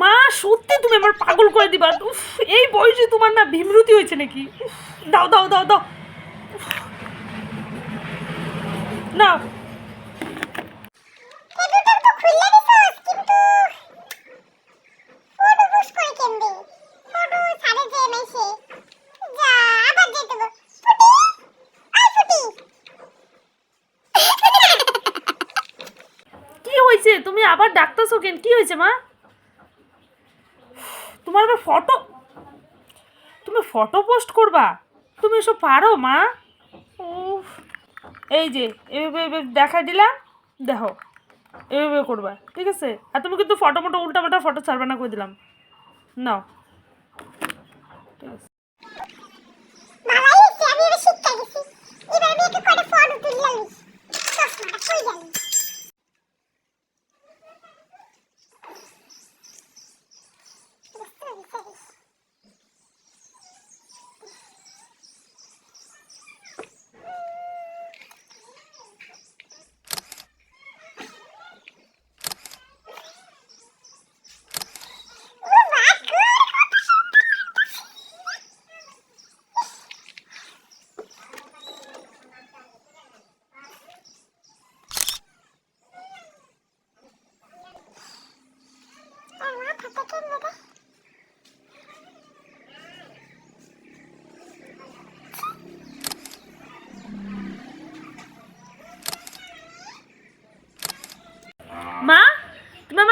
মা সত্যি তুমি আমার পাগল করে দিবা। উফ এই বয়সে তোমার না ভীমরতি হয়েছে নাকি? দাও দাও দাও দাও। নাও ফুটি। কি হয়েছে? তুমি আবার ডাকতেছো কেন? কি হয়েছে মা? তোমার আবার ফটো তুমি ফটো পোস্ট করবা? তুমি এসব পারো, মা? উফ। এই যে, এভাবে এভাবে দেখা দিলাম, দেখো, এভাবে করবা, ঠিক আছে? আর তুমি কিন্তু ফটো মোটো উল্টা পাল্টা ফটো ছাড়বে না করে দিলাম। নাও। ঠিক আছে।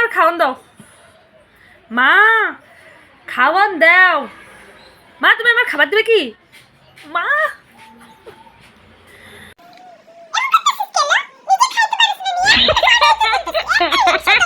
আমার খাওয়ান দাও। মা খাওয়ান দাও। মা তুমি আমার খাবার দেবে কি? মা। পারিস না নিয়ে